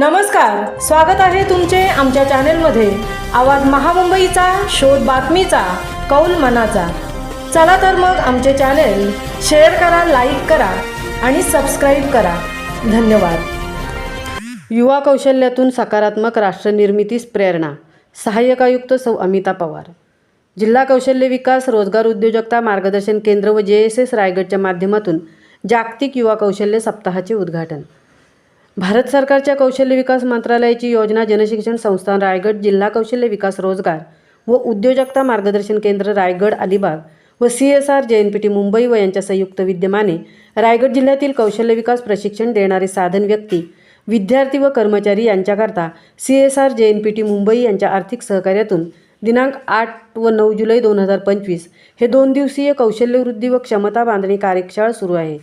नमस्कार स्वागत आहे तुमचे आमच्या चॅनेलमध्ये. आवाज महामुंबईचा शोध बातमीचा कौल मनाचा. चला तर मग आमचे चॅनेल शेअर करा लाईक करा आणि सबस्क्राईब करा. धन्यवाद. युवा कौशल्यातून सकारात्मक राष्ट्रनिर्मितीस प्रेरणा. सहाय्यक आयुक्त सौ अमिता पवार. जिल्हा कौशल्य विकास रोजगार उद्योजकता मार्गदर्शन केंद्र व जे एस एस रायगडच्या माध्यमातून जागतिक युवा कौशल्य सप्ताहाचे उद्घाटन. भारत सरकारच्या कौशल्य विकास मंत्रालयाची योजना जनशिक्षण संस्थान रायगड जिल्हा कौशल्य विकास रोजगार व उद्योजकता मार्गदर्शन केंद्र रायगड अलिबाग व C S R J N P T Mumbai व यांच्या संयुक्त विद्यमाने रायगड जिल्ह्यातील कौशल्य विकास प्रशिक्षण देणारे साधन व्यक्ती विद्यार्थी व कर्मचारी यांच्याकरता C S R J N P T Mumbai यांच्या आर्थिक सहकार्यातून दिनांक आठ व नऊ जुलै दोन हजार पंचवीस हे दोन दिवसीय कौशल्यवृद्धी व क्षमता बांधणी कार्यशाळा सुरू आहे.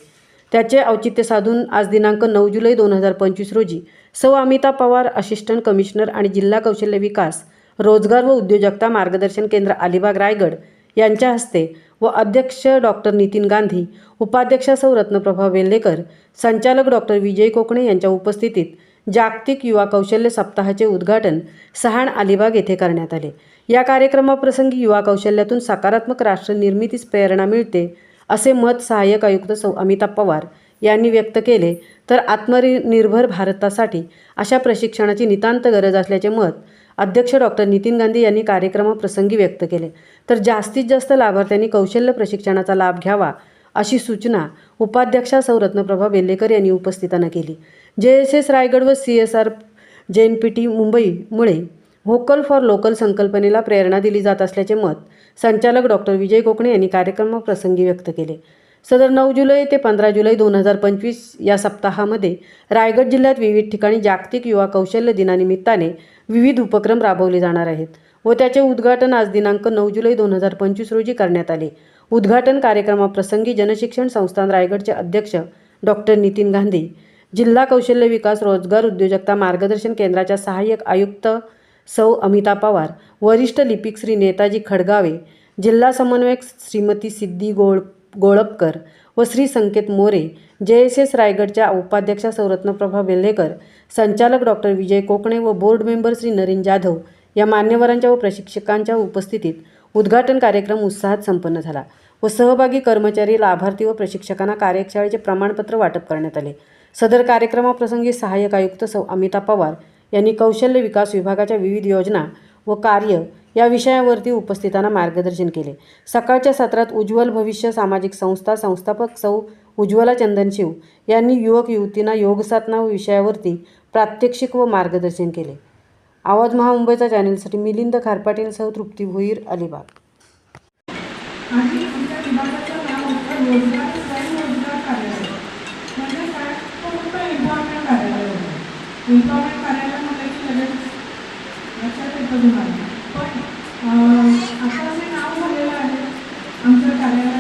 त्याचे औचित्य साधून आज दिनांक नऊ जुलै दोन हजार पंचवीस रोजी सौ अमिता पवार असिस्टंट कमिशनर आणि जिल्हा कौशल्य विकास रोजगार व उद्योजकता मार्गदर्शन केंद्र अलिबाग रायगड यांच्या हस्ते व अध्यक्ष डॉक्टर नितीन गांधी उपाध्यक्षा सौ रत्नप्रभा वेल्लेकर संचालक डॉक्टर विजय कोकणे यांच्या उपस्थितीत जागतिक युवा कौशल्य सप्ताहाचे उद्घाटन सहाण अलिबाग येथे करण्यात आले. या कार्यक्रमाप्रसंगी युवा कौशल्यातून सकारात्मक राष्ट्र निर्मितीस प्रेरणा मिळते असे मत सहाय्यक आयुक्त सौ अमिताभ पवार यांनी व्यक्त केले. तर आत्मनिर्भर भारतासाठी अशा प्रशिक्षणाची नितांत गरज असल्याचे मत अध्यक्ष डॉक्टर नितीन गांधी यांनी कार्यक्रमाप्रसंगी व्यक्त केले. तर जास्तीत जास्त लाभार्थ्यांनी कौशल्य प्रशिक्षणाचा लाभ घ्यावा अशी सूचना उपाध्यक्षा सौ रत्नप्रभा बेल्लेकर यांनी उपस्थितांना केली. जे एस एस रायगड व C S R J N P T मुंबईमुळे vocal for local संकल्पनेला प्रेरणा दिली जात असल्याचे मत संचालक डॉक्टर विजय कोकणे यांनी कार्यक्रमाप्रसंगी व्यक्त केले. सदर नऊ जुलै ते पंधरा जुलै दोन हजार पंचवीस या सप्ताहामध्ये रायगड जिल्ह्यात विविध ठिकाणी जागतिक युवा कौशल्य दिनानिमित्ताने विविध उपक्रम राबवले जाणार आहेत व त्याचे उद्घाटन आज दिनांक नऊ जुलै दोन हजार पंचवीस रोजी करण्यात आले. उद्घाटन कार्यक्रमाप्रसंगी जनशिक्षण संस्थान रायगडचे अध्यक्ष डॉक्टर नितीन गांधी जिल्हा कौशल्य विकास रोजगार उद्योजकता मार्गदर्शन केंद्राच्या सहाय्यक आयुक्त सौ अमिता पवार वरिष्ठ लिपिक श्री नेताजी खडगावे जिल्हा समन्वयक श्रीमती सिद्धी गोळ गोळपकर व श्री संकेत मोरे जे एस एस रायगडच्या उपाध्यक्षा सौरत्नप्रभा वेल्हेकर संचालक डॉक्टर विजय कोकणे व बोर्ड मेंबर श्री नरेन जाधव या मान्यवरांच्या व प्रशिक्षकांच्या उपस्थितीत उद्घाटन कार्यक्रम उत्साहात संपन्न झाला व सहभागी कर्मचारी लाभार्थी व प्रशिक्षकांना कार्यशाळेचे प्रमाणपत्र वाटप करण्यात आले. सदर कार्यक्रमाप्रसंगी सहाय्यक आयुक्त सौ अमिता पवार यांनी कौशल्य विकास विभागाच्या विविध योजना व कार्य या विषयावरती उपस्थितांना मार्गदर्शन केले. सकाळच्या सत्रात उज्ज्वल भविष्य सामाजिक संस्था संस्थापक सौ. उज्ज्वला चंदनशिव यांनी युवक युवतींना योगसाधना विषयावरती प्रात्यक्षिक व मार्गदर्शन केले. आवाज महामुंबईचा चॅनेलसाठी मिलिंद खारपाटीलसह तृप्ती भोईर अलिबाग. कार्यालय अभिमान पण आता जे नाव झालेलं आहे आमच्या कार्यालयात